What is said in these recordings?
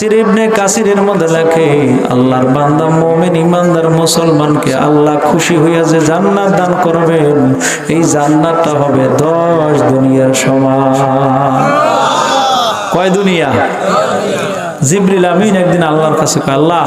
ইবনে কাসিরের মধ্যে লেখে, আল্লাহর বান্দা মুমিন ইমানদার মুসলমানকে আল্লাহ খুশি হইয়া যে জান্নাত দান করবেন, এই জান্নাতটা হবে দশ দুনিয়ার সমান। কয় দুনিয়া? জিবরিল আমিন একদিন আল্লাহর কাছে আল্লাহ,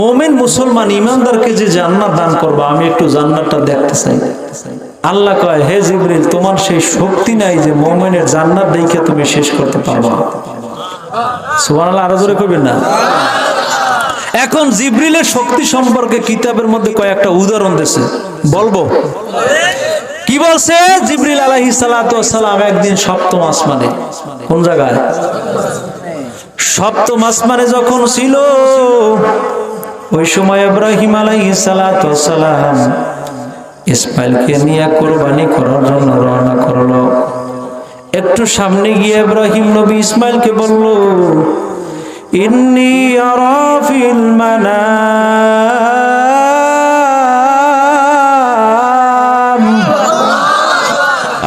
মোমেন মুসলমান ইমানদারকে যে জান্নাত দান করবা, আমি একটু জান্নাতটা দেখতে চাই। আল্লাহ কয়, হে জিবরিল, তোমার সেই শক্তি নাই যে মোমেনের জান্নাত দেখে তুমি শেষ করতে পারবা। আরও জোরে কইবেন না? এখন জিবরিলের শক্তি সম্পর্কে কিতাবের মধ্যে কয়েকটা উদাহরণ দিয়েছে বলব। কি বলছে? জিবরিল সালাম একদিন সপ্তম আসমানে। কোন জায়গায়? সপ্তম আসমানে যখন ছিল, ওই সময় ইব্রাহিম সালাতু সালাম ইসমাইলকে নিয়ে কোরবানি করার জন্য রওনা করল। একটু সামনে গিয়ে ইব্রাহিম নবী ইসমাইলকে বলল, ইন্নি আরা ফিল মানাম।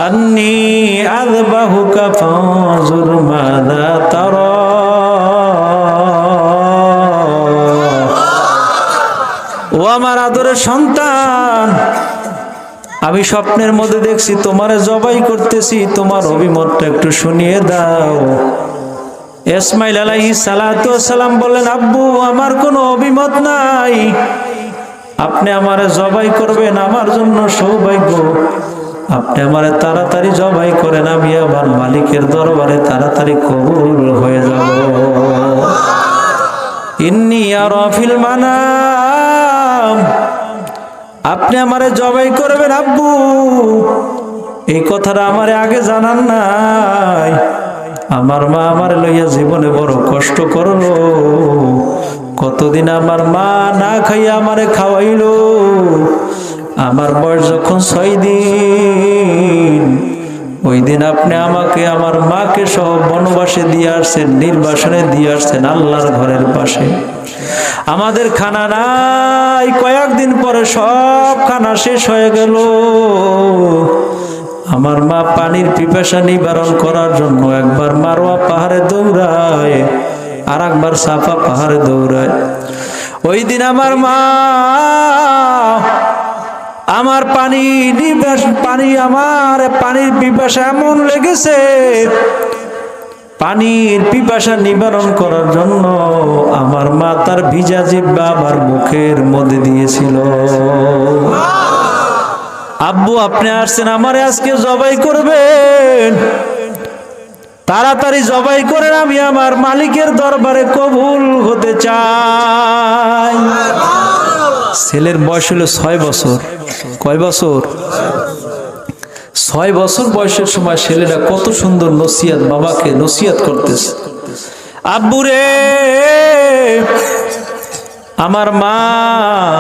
আন্নি আযবাহুকা ফানজুর মাযা তারা। ও আমার আদরের সন্তান আমি স্বপ্নের মধ্যে দেখছি, তোমারে জবাই করতেছি, তোমার অভিমতটা একটু শুনিয়ে দাও। ইসমাইল সালাতু সালাম বললেন, আব্বু, আমার কোনো অভিমত নাই। আপনি আমার জবাই করবেন, আমার জন্য সৌভাগ্য। আপনি আমার তাড়াতাড়ি জবাই করেন, আমি আমার মালিকের দরবারে তাড়াতাড়ি কবুল হয়ে যাব। ইন্নি আর ফিল মানাম। আপনি আমারে জবাই করবেন, আব্বু। এই কথাটা আমারে আগে জানান নাই। আমার মা আমার লইয়া জীবনে বড় কষ্ট করল। কতদিন আমার মা না খাইয়া আমারে খাওয়াইলো। আমার বয়স যখন ছয় দিন, ওই দিন আপনি আমাকে, আমার মাকে সহ বনবাসে দিয়ে আসছেন, নির্বাসনে দিয়ে আসছেন আল্লাহর ঘরের পাশে। আমাদের খানা নাই, কয়েকদিন পরে সব খানা শেষ হয়ে গেল। আমার মা পানির পিপাসা নিবারণ করার জন্য একবার মারোয়া পাহাড়ে দৌড়ায় আর একবার সাফা পাহাড়ে দৌড়ায়। ওই দিন আমার মা আমার পানি পানি আমার পানির পিপাসা এমন লেগেছে পানির পিপাসা নিবারণ করার জন্য আমার মা তার ভিজা জিব্বা আমার মুখের মধ্যে দিয়েছিল। আব্বু, আপনি আসছেন, আমারে আজকে জবাই করবেন। তাড়াতাড়ি জবাই করে আমি আমার মালিকের দরবারে কবুল হতে চাই। ছেলের বয়স হলো ছয় বছর। কয় বছর? ছয় বছর বয়সের সময় ছেলেরা কত সুন্দর নসিয়াত বাবাকে নসিয়াত করতেছে। আব্বুরে, আমার মা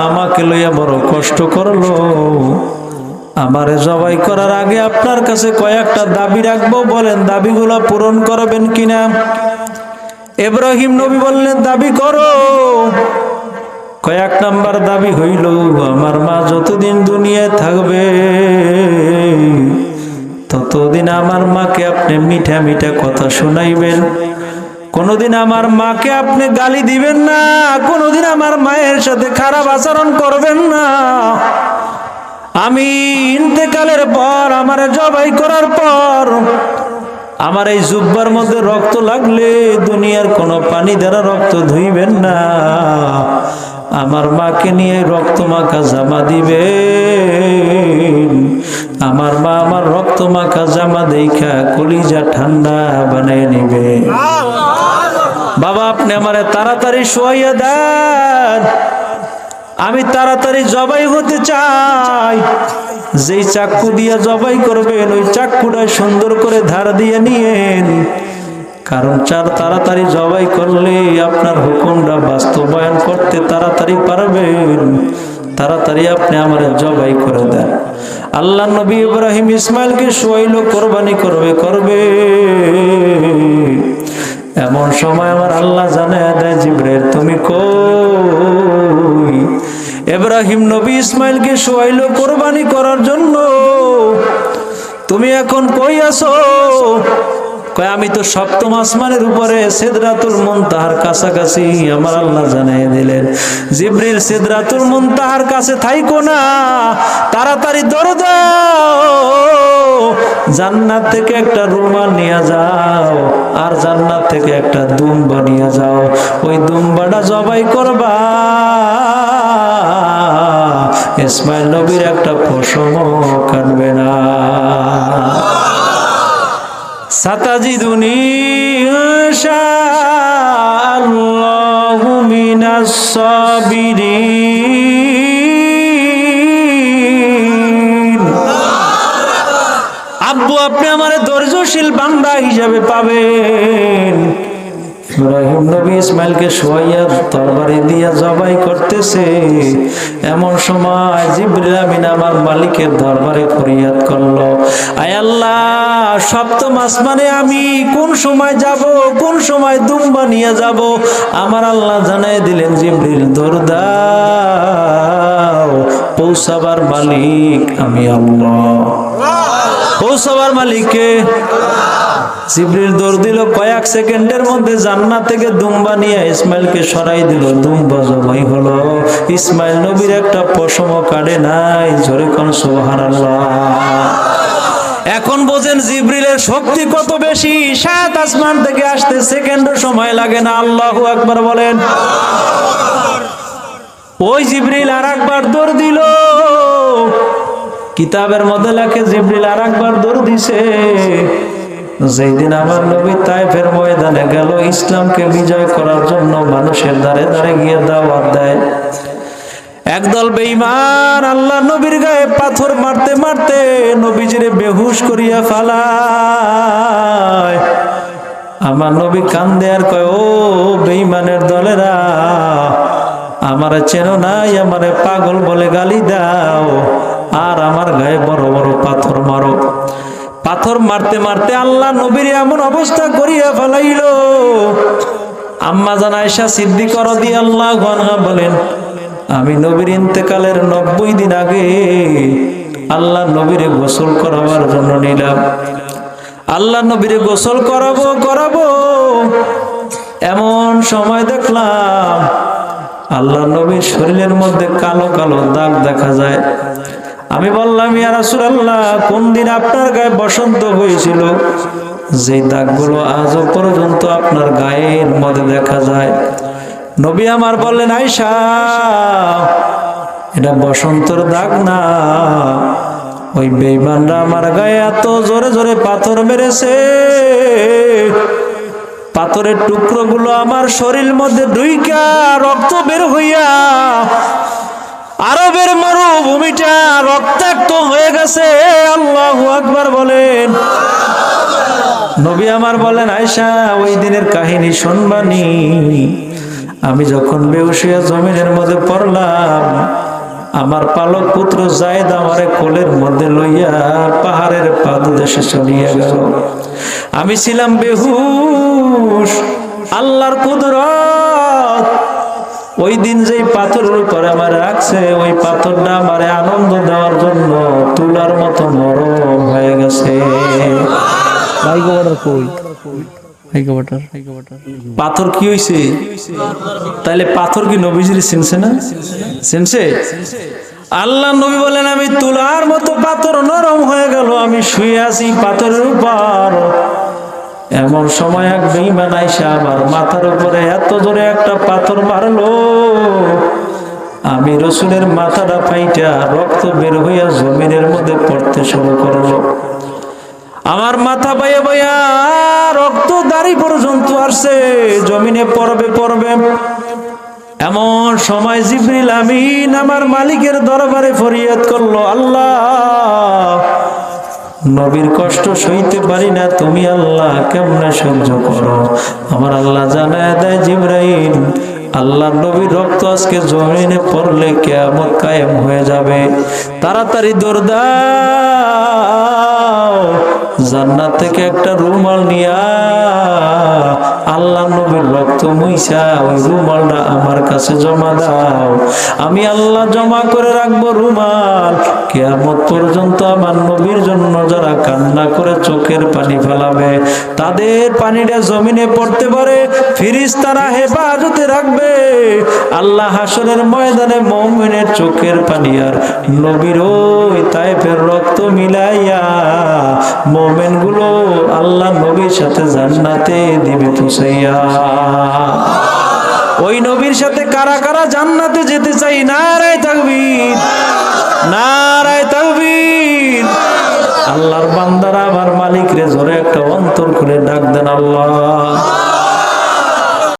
আমাকে লইয়া বড় কষ্ট করল। আমারে জবাই করার আগে আপনার কাছে কয়েকটা দাবি রাখব, বলেন দাবিগুলো পূরণ করবেন কিনা? এব্রাহিম নবী বললেন, দাবি করো। কয়েক নাম্বার দাবি হইল, আমার মা যতদিন দুনিয়ায় থাকবে ততদিন আমার মাকে আপনি মিঠা মিঠা কথা শোনাইবেন, কোনোদিন আমার মাকে আপনি গালি দিবেন না, কোনোদিন আমার মায়ের সাথে খারাপ আচরণ করবেন না। আমি ইন্তেকালের পর, আমার জবাই করার পর, আমার এই জুব্বার মধ্যে রক্ত লাগলে দুনিয়ার কোনো পানি দ্বারা রক্ত ধুইবেন না। আমার মাকে নিয়ে রক্ত মাখা জামা দিবে আমার মা আমার রক্ত মাখা জামা দেখা কলিজা ঠান্ডা বানিয়ে নিবে। বাবা, আপনি আমারে তাড়াতাড়ি শোয়াইয়া দেন। আমি তাড়াতাড়ি জবাই হতে চাই। যেই চাক্কু দিয়ে জবাই করবেন, ওই চাক্কুটা সুন্দর করে ধার দিয়ে নিয়েন। কারণ চার তাড়াতাড়ি জবাই করলে আপনার হুকুমটা বাস্তবায়ন করতে তাড়াতাড়ি পারবেন। তাড়াতাড়ি আপনি আমার জবাই করে দেন। আল্লাহ নবী ইব্রাহিম ইসমাইলকে শোয়াইল কোরবানি করবে করবে। এমন সময় আমার আল্লাহ জানে দেয় জিব্রেল তুমি কই? এব্রাহিম নবী ইসমাইলকে শোয়াইল কোরবানি করার জন্য, তুমি এখন কই আছো? কয়, আমি তো সপ্তম আসমানের উপরে সিদরাতুল মুনতাহার কাছাকাছি। আমার আল্লাহ জানাই দিলেন, জিব্রিল, সিদরাতুল মুনতাহার কাছে থাইকো না, তাড়াতাড়ি দৌড় জান্নাত থেকে একটা রুমাল নিয়ে যাও আর জান্নাত থেকে একটা দুম্বা নিয়ে যাও। ওই দুম্বাটা জবাই করবা। ইসমাইল নবীর একটা পশম কাটবে না। সাতাজিদুনি আল্লাহু মিনাস আব্বু, আপনি আমার ধৈর্যশীল বান্দা হিসাবে পাবেন। ইব্রাহিম নবী ইসমাইলকে শোয়াইয়া তরবারি দিয়া জবাই করতেছে। এমন সময় জিবরিল আমিন আমার মালিকের দরবারে ফরিয়াদ করল। আয় সপ্তম আসমানে আমি কোন সময় যাব, কোন সময় দুম্বা নিয়ে যাব? আমার আল্লাহ জানাই দিলেন, জিবরিল দরদাও পৌঁছাবার মালিক আমি আল্লাহ। পৌঁছাবার মালিককে জিব্রিল দৌড় দিল, কয়েক সেকেন্ডের মধ্যে জান্নাত থেকে দুম্বা নিয়ে ইসমাইলকে সরাই দিল। দুম্বা জবাই হলো, ইসমাইল নবীর একটা পশম কাটে নাই, জোরে কোন, সুবহানাল্লাহ। এখন বোঝেন জিব্রিলের শক্তি কত বেশি? সাত আসমান থেকে আসতে সেকেন্ড সময় লাগে না। আল্লাহু আকবার বলেন। ওই জিব্রিল আর একবার দৌড় দিল। কিতাবের মধ্যে লেখে, জিব্রিল আর একবার দৌড় দিছে। যেই দিন আমার নবী তাইফের ময়দানে গেল, ইসলামকে বিজয় করার জন্য মানুষের দ্বারে দ্বারে গিয়ে দাওয়াত দেয়। একদল বেঈমান আল্লাহ নবীর গায়ে পাথর মারতে মারতে নবীজিরে বেহুশ করিয়া ফালায়। আমার নবী কান্দে আর কয়, ও বেঈমানের দলেরা, আমারে চেনো নাই, আমারে পাগল বলে গালি দাও, আর আমার গায়ে বড় বড় পাথর মারো। পাথর মারতে মারতে আল্লাহ নবীর এমন অবস্থা করিয়া ফেলাইল। আম্মা জান আয়সা সিদ্দিক রদি আল্লাহ বলেন আমি নবীর ইন্তেকালের নব্বই দিন আগে আল্লাহ নবীরে গোসল করাবার জন্য নিলাম। আল্লাহ নবীরে গোসল করাবো করাবো। এমন সময় দেখলাম আল্লাহ নবীর শরীরের মধ্যে কালো কালো দাগ দেখা যায়। আমি বললাম, ইয়া রাসূলুল্লাহ, কোন দিন আপনার গায়ে বসন্ত হয়েছিল? যে দাগগুলো আজও পর্যন্ত আপনার গায়ের মধ্যে দেখা যায়। নবী আমার বললেন আয়সা এটা বসন্তর দাগ না। ওই বেইমানরা আমার গায়ে এত জোরে জোরে পাথর মেরেছে। পাথরের টুকরোগুলো আমার শরীর মধ্যে দুইকা রক্ত বের হইয়া আরবের মরুভূমিটা রক্তাক্ত হয়ে গেছে। আল্লাহু আকবার বলেন। নবী আমার বলেন আয়সা ওই দিনের কাহিনী শুনবানি। আমি যখন বেউসিয়া জমিনের মধ্যে পড়লাম, আমার পালক পুত্র জায়দ আমারে কোলের মধ্যে লইয়া পাহাড়ের পাদদেশে চলিয়া গেল। আমি ছিলাম বেহুশ, আল্লাহর কুদরত। ওই দিন যেই পাথরের উপরে আমার রাখছে, ওই পাথরটা আমারে আনন্দ দেওয়ার জন্য তুলার মতো নরম হয়ে গেছে। পাথর কি হইছে? তাইলে পাথর কি নবীজির চিনছে না? চিনছে আল্লাহ নবী বলেন, আমি তুলার মতো পাথর নরম হয়ে গেল, আমি শুয়ে আছি পাথরের উপর। এমন সময় এক বেইমান আইসা আমার মাথার উপরে এত জোরে একটা পাথর মারলো। আমি রসুলের মাথাটা পাইটা রক্ত বের হইয়া জমিনের মধ্যে পড়তে শুরু করল। আমার মাথা বাইয়া বাইয়া দাড়ি পর্যন্ত আসছে জমিনে পড়বে পড়বে। এমন সময় জিবরিল আমিন আমার মালিকের দরবারে ফরিয়াদ করল, আল্লাহ, নবীর কষ্ট সইতে পারি না, তুমি আল্লাহ কেমনে সহ্য করো? আমার আল্লাহ জানায় দেয়, জিব্রাইল, আল্লাহ নবীর রক্ত আজকে জমিনে পড়লে কেমন কায়েম হয়ে যাবে। তাড়াতাড়ি দৌড় দাও জান্নাত থেকে একটা রুমাল নিয়া আল্লাহ নবীর রক্ত মুইসা, ওই রুমালটা আমার কাছে জমা দাও। আমি আল্লাহ জমা করে রাখব রুমাল। কেয়ামত পর্যন্ত আমার নবীর জন্য যারা কান্না করে চোখের পানি ফেলাবে, তাদের পানিটা জমিনে পড়তে পারে ফিরিস তারা হেফাজতে রাখবে। আল্লাহ হাসনের ময়দানে মমিনের চোখের পানি আর নবীর ওই তাইফের রক্ত মিলাইয়া মোমেনগুলো আল্লাহ নবীর সাথে জান্নাতে দিবে। পৌঁছাইয়া ওই নবীর সাথে কারা কারা জান্নাতে যেতে চাই? নারায় তাকবীর নারায় তাকবীর। আল্লাহর বান্দারা আমার মালিক রে, জোরে একটা অন্তর করে ডাক দেন আল্লাহ।